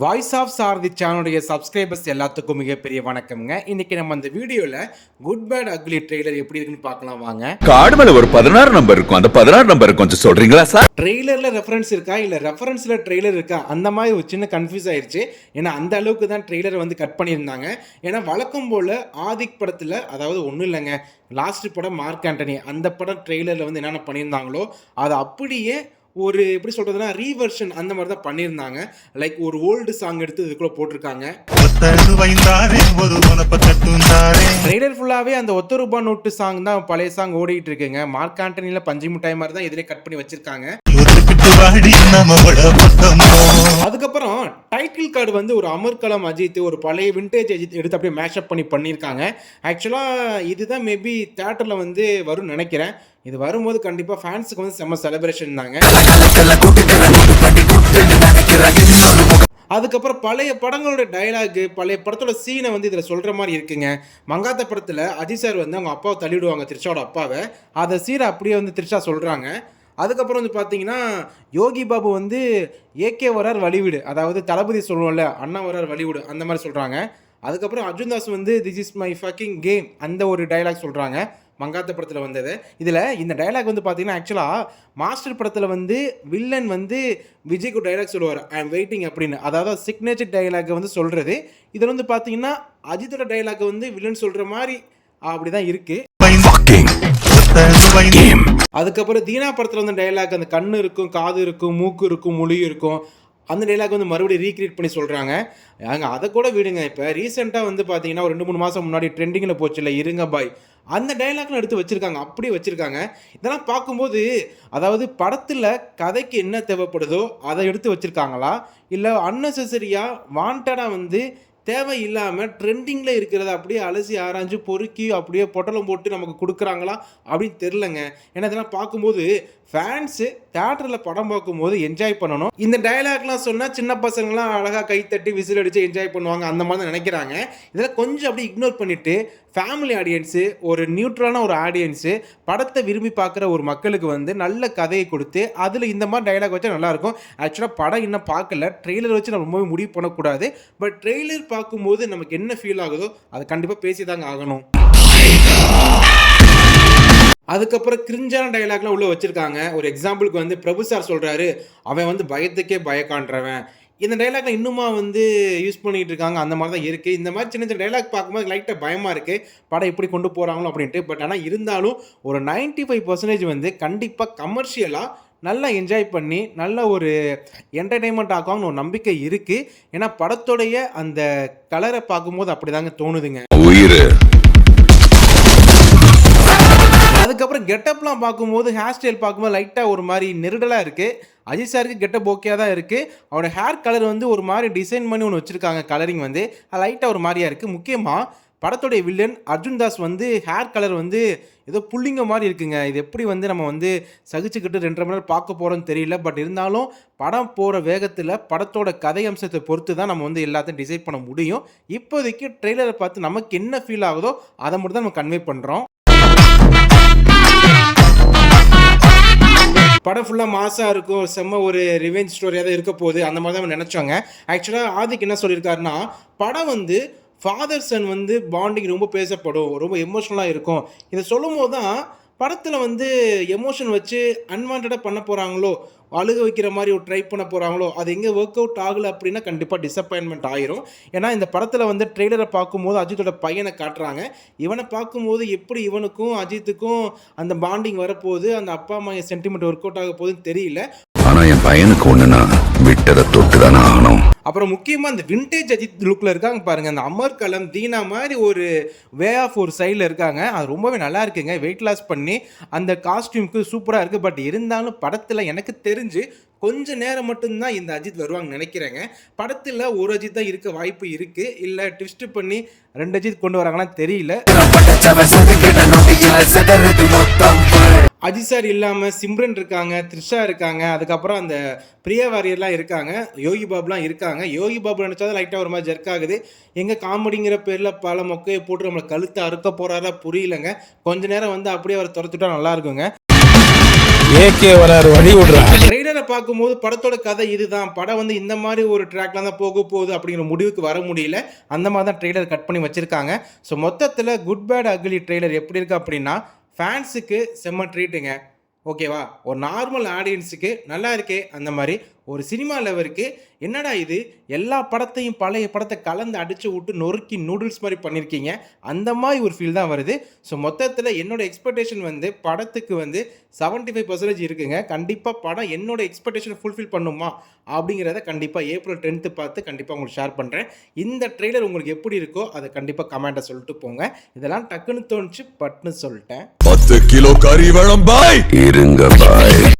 Voice of சாரதி சேனலுடைய subscribers எல்லாத்துக்கும் மிகப்பெரிய வணக்கம்ங்க. இன்னைக்கு நம்ம அந்த வீடியோவில் குட் பேட் அக்லி ட்ரெய்லர் எப்படி இருக்குன்னு பார்க்கலாம் வாங்க. கார்டு மேல ஒரு பதினாறு நம்பர் இருக்கும். அந்த பதினாறு நம்பர் கொஞ்சம் சொல்றீங்களா சார் ட்ரெய்லரில் ரெஃபரன்ஸ் இருக்கா? இல்லை ரெஃபரன்ஸில் ட்ரெய்லர் இருக்கா? அந்த மாதிரி ஒரு சின்ன கன்ஃபியூஸ் ஆயிருச்சு. ஏன்னா அந்த அளவுக்கு தான் ட்ரெய்லர் வந்து கட் பண்ணியிருந்தாங்க. ஏன்னா வழக்கம் போல் ஆதிக் படத்தில் அதாவது ஒன்றும் இல்லைங்க லாஸ்ட் படம் மார்க் ஆண்டனி அந்த படம் ட்ரெய்லரில் வந்து என்னென்ன பண்ணியிருந்தாங்களோ அதை அப்படியே ஒரு எப்படி சொல்கிறதுனா ரீவர்ஷன் அந்த மாதிரி தான் பண்ணியிருந்தாங்க. லைக் ஒரு ஓல்டு சாங் எடுத்து இதுக்குள்ளே போட்டிருக்காங்க. ரைடர் ஃபுல்லாகவே அந்த ஒத்த ரூபாய் நோட்டு சாங் தான் பழைய சாங் ஓடிட்டு இருக்குங்க. மார்க் ஆண்டனியில் பஞ்சு மிட்டாய் மாதிரி தான் இதுலேயே கட் பண்ணி வச்சிருக்காங்க. அதுக்கப்புறம் டைட்டில் கார்டு வந்து ஒரு அமர்கலம் அஜித் ஒரு பழைய விண்டேஜ் அஜித் எடுத்து அப்படியே மேஷப் பண்ணி பண்ணியிருக்காங்க. ஆக்சுவலாக இதுதான் மேபி தேட்டரில் வந்து வரும்னு நினைக்கிறேன். இது வரும்போது கண்டிப்பாக ஃபேன்ஸுக்கு வந்து செம்ம செலிப்ரேஷன் தாங்க. அதுக்கப்புறம் பழைய படங்களோட டைலாகு பழைய படத்தோட சீனை வந்து இதில் சொல்கிற மாதிரி இருக்குங்க. மங்காத்த படத்தில் அஜித் சார் வந்து அவங்க அப்பாவை தள்ளிவிடுவாங்க த்ரிஷாவோட அப்பாவை. அதை சீரை அப்படியே வந்து த்ரிஷா சொல்கிறாங்க அதுக்கப்புறம் வந்து பார்த்தீங்கன்னா யோகி பாபு வந்து ஏகே வரார் வழிவிடு. அதாவது தளபதி சொல்லுவோம்ல அண்ணா வரார் வழிவிடு அந்த மாதிரி சொல்கிறாங்க அதுக்கப்புறம் அர்ஜுன் தாஸ் வந்து this is my fucking game அந்த ஒரு டைலாக் சொல்கிறாங்க மங்காத்த படத்தில் வந்தது. இதில் இந்த டைலாக் வந்து பார்த்தீங்கன்னா ஆக்சுவலாக மாஸ்டர் படத்தில் வந்து வில்லன் வந்து விஜய்க்கு டைலாக் சொல்லுவார் ஐ எம் வெயிட்டிங் அப்படின்னு. அதாவது சிக்னேச்சர் டைலாக் வந்து சொல்கிறது இதில் வந்து பார்த்தீங்கன்னா அஜித்தோட டைலாக் வந்து வில்லன் சொல்கிற மாதிரி அப்படி தான் இருக்குது அதுக்கப்புறம் தீனா படத்தில் வந்து டைலாக் அந்த கண்ணு இருக்கும் காது இருக்கும் மூக்கு இருக்கும் மொழி இருக்கும் அந்த டைலாக் வந்து மறுபடியும் ரீக்ரியேட் பண்ணி சொல்கிறாங்க அங்கே அதை கூட விடுங்க. இப்போ ரீசெண்டாக வந்து பார்த்தீங்கன்னா ஒரு ரெண்டு மூணு மாதம் முன்னாடி ட்ரெண்டிங்கில் போச்சுல்ல இருங்க பாய் அந்த டைலாக்லாம் எடுத்து வச்சுருக்காங்க. அப்படியே வச்சுருக்காங்க. இதெல்லாம் பார்க்கும்போது அதாவது படத்தில் கதைக்கு என்ன தேவைப்படுதோ அதை எடுத்து வச்சுருக்காங்களா? இல்லை அன்னெசரியாக வாண்டடாக வந்து தேவை இல்லாமல் ட்ரெண்டிங்கில் இருக்கிறத அப்படியே அலசி ஆராய்ஞ்சு பொறுக்கி அப்படியே பொட்டலம் போட்டு நமக்கு கொடுக்குறாங்களா அப்படின்னு தெரிலங்க ஏன்னா இதெல்லாம் பார்க்கும்போது ஃபேன்ஸு தேட்டரில் படம் பார்க்கும்போது என்ஜாய் பண்ணணும். இந்த டயலாக்லாம் சொன்னால் சின்ன பசங்களாம் அழகாக கைத்தட்டி விசில் அடித்து என்ஜாய் பண்ணுவாங்க. அந்த மாதிரி தான் நினைக்கிறாங்க. இதெல்லாம் கொஞ்சம் அப்படியே இக்னோர் பண்ணிவிட்டு ஃபேமிலி ஆடியன்ஸு ஒரு நியூட்ரலான ஒரு ஆடியன்ஸு படத்தை விரும்பி பார்க்குற ஒரு மக்களுக்கு வந்து நல்ல கதையை கொடுத்து அதில் இந்த மாதிரி டயலாக் வச்சா நல்லாயிருக்கும் ஆக்சுவலாக படம் இன்னும் பார்க்கல. ட்ரெய்லர் வச்சு நம்ம ரொம்பவே முடிவு பண்ணக்கூடாது பட் ட்ரெய்லர் பார்க்கும்போது நமக்கு என்ன ஃபீல் ஆகுதோ அதை கண்டிப்பாக பேசி தாங்க ஆகணும். அதுக்கப்புறம் கிரிஞ்சான டைலாக்லாம் உள்ளே வச்சுருக்காங்க. ஒரு எக்ஸாம்பிளுக்கு வந்து பிரபு சார் சொல்கிறாரு அவன் வந்து பயத்துக்கே பயக்கான்றவன். இந்த டைலாக்ல இன்னுமா வந்து யூஸ் பண்ணிட்டு இருக்காங்க. அந்த மாதிரி தான் இருக்குது இந்த மாதிரி சின்ன சின்ன டைலாக் பார்க்கும்போது லைட்டாக பயமாக இருக்குது படம் எப்படி கொண்டு போகிறாங்களோ அப்படின்ட்டு. பட் ஆனால் இருந்தாலும் ஒரு 95% ஃபைவ் பர்சன்டேஜ் வந்து கண்டிப்பாக கமர்ஷியலாக நல்லா என்ஜாய் பண்ணி நல்ல ஒரு என்டர்டெயின்மெண்ட் ஆக்குவாங்கன்னு ஒரு நம்பிக்கை இருக்குது ஏன்னா படத்துடைய அந்த கலரை பார்க்கும்போது அப்படி தாங்க தோணுதுங்க. உயிர். அதுக்கப்புறம் கெட்டப்லாம் பார்க்கும்போது ஹேர் ஸ்டைல் பார்க்கும்போது லைட்டாக ஒரு மாதிரி நெருடலாக இருக்குது அஜித் சாருக்கு கெட்டப் ஓகேயாக தான் இருக்குது அவரோட ஹேர் கலர் வந்து ஒரு மாதிரி டிசைன் பண்ணி ஒன்று வச்சுருக்காங்க கலரிங் வந்து. லைட்டாக ஒரு மாதிரியாக இருக்குது முக்கியமாக படத்துடைய வில்லன் அர்ஜுன் தாஸ் வந்து ஹேர் கலர் வந்து ஏதோ புள்ளிங்க மாதிரி இருக்குங்க. இது எப்படி வந்து நம்ம வந்து சகிச்சுக்கிட்டு ரெண்டரை மணி நேரம் பார்க்க போகிறோம்னு தெரியல. பட் இருந்தாலும் படம் போகிற வேகத்தில் படத்தோட கதை அம்சத்தை பொறுத்து தான் நம்ம வந்து எல்லாத்தையும் டிசைட் பண்ண முடியும். இப்போதைக்கு ட்ரெய்லரை பார்த்து நமக்கு என்ன ஃபீல் ஆகுதோ அதை மட்டும் தான் நம்ம கன்வே பண்ணுறோம் படம் ஃபுல்லாக மாசாக இருக்கும். செம்ம ஒரு ரிவெஞ்ச் ஸ்டோரியாக தான் இருக்க போகுது. அந்த மாதிரி தான் நம்ம நினச்சோங்க. ஆக்சுவலாக ஆதிக்கு என்ன சொல்லியிருக்காருன்னா படம் வந்து ஃபாதர் சன் வந்து பாண்டிங் ரொம்ப பேசப்படும் ரொம்ப எமோஷ்னலாக இருக்கும். இதை சொல்லும் போது தான் படத்தில் வந்து எமோஷன் வச்சு அன்வான்டாக பண்ண போகிறாங்களோ அழுக வைக்கிற மாதிரி ஒரு ட்ரை பண்ண போகிறாங்களோ அது எங்கே ஒர்க் அவுட் ஆகலை அப்படின்னா கண்டிப்பாக டிசப்பாயின்மெண்ட் ஆயிரும். ஏன்னா இந்த படத்தில் வந்து ட்ரெய்லரை பார்க்கும்போது அஜித்தோட பையனை காட்டுறாங்க. இவனை பார்க்கும்போது எப்படி இவனுக்கும் அஜித்துக்கும் அந்த பாண்டிங் வரப்போகுது அந்த அப்பா அம்மா சென்டிமெண்ட் ஒர்க் அவுட் ஆக போகுதுன்னு தெரியல. ஆனால் என் பையனுக்கு ஒன்றுனா விட்டதை அப்புறம் முக்கியமாக அந்த விண்டேஜ் அஜித் லுக்கில் இருக்காங்க பாருங்கள் அந்த அமர் கலம் தீனா மாதிரி ஒரு வே ஆஃப் ஒரு சைடில் இருக்காங்க. அது ரொம்பவே நல்லா இருக்குங்க. வெயிட் லாஸ் பண்ணி அந்த காஸ்டியூமுக்கு சூப்பராக இருக்குது பட் இருந்தாலும் படத்தில் எனக்கு தெரிஞ்சு கொஞ்ச நேரம் மட்டும்தான் இந்த அஜித் வருவாங்கன்னு நினைக்கிறேங்க. படத்தில் ஒரு அஜித் தான் இருக்க வாய்ப்பு இருக்குது இல்லை ட்விஸ்ட் பண்ணி ரெண்டு அஜித் கொண்டு வராங்கன்னா தெரியல. அஜித் சார் இல்லாமல் சிம்ரன் இருக்காங்க த்ரிஷா இருக்காங்க அதுக்கப்புறம் அந்த பிரியா வாரியர்லாம் இருக்காங்க யோகி பாபுலாம் இருக்காங்க. யோகி பாபு நினச்சாதான் லைட்டாக ஒரு மாதிரி ஜர்க் ஆகுது. எங்கே காமெடிங்கிற பேரில் பல மொக்கையை போட்டு நம்மளை கழுத்தை அறுக்க போகிறாரா புரியலங்க. கொஞ்ச நேரம் வந்து அப்படியே அவரை துரத்துட்டா நல்லா இருக்குங்க. ஏகே வராரு வழி விடுறா. ட்ரெய்லரை பார்க்கும்போது படத்தோட கதை இதுதான். படம் வந்து இந்த மாதிரி ஒரு ட்ராக்ல தான் போக போகுது அப்படிங்கிற முடிவுக்கு வர முடியல. அந்த மாதிரி தான் ட்ரெய்லர் கட் பண்ணி வச்சிருக்காங்க. ஸோ மொத்தத்தில் குட் பேட் அக்லி ட்ரெய்லர் எப்படி இருக்கு அப்படின்னா ஃபேன்ஸுக்கு செம்ம ட்ரீட்டுங்க ஓகேவா ஒரு நார்மல் ஆடியன்ஸுக்கு நல்லா இருக்கே அந்த மாதிரி. ஒரு சினிமா லெவருக்கு என்னடா இது? எல்லா படத்தையும் பழைய படத்தை கலந்து அடித்து விட்டு நொறுக்கி நூடுல்ஸ் மாதிரி பண்ணியிருக்கீங்க அந்த மாதிரி ஒரு ஃபீல் தான் வருது. ஸோ மொத்தத்தில் என்னோட எக்ஸ்பெக்டேஷன் வந்து படத்துக்கு வந்து 75% ஃபைவ் பர்சன்டேஜ் இருக்குங்க. கண்டிப்பாக படம் என்னோடய எக்ஸ்பெக்டேஷன் ஃபுல்ஃபில் பண்ணுமா? அப்படிங்கிறத கண்டிப்பாக ஏப்ரல் டென்த்து பார்த்து கண்டிப்பாக உங்களுக்கு ஷேர் பண்ணுறேன் இந்த ட்ரெய்லர் உங்களுக்கு எப்படி இருக்கோ அதை கண்டிப்பாக கமெண்ட்டை சொல்லிட்டு போங்க. இதெல்லாம் டக்குன்னு தோணுச்சு பட்னு சொல்லிட்டேன். பத்து கிலோ கறி வேணும் பாய் இருங்க பாய்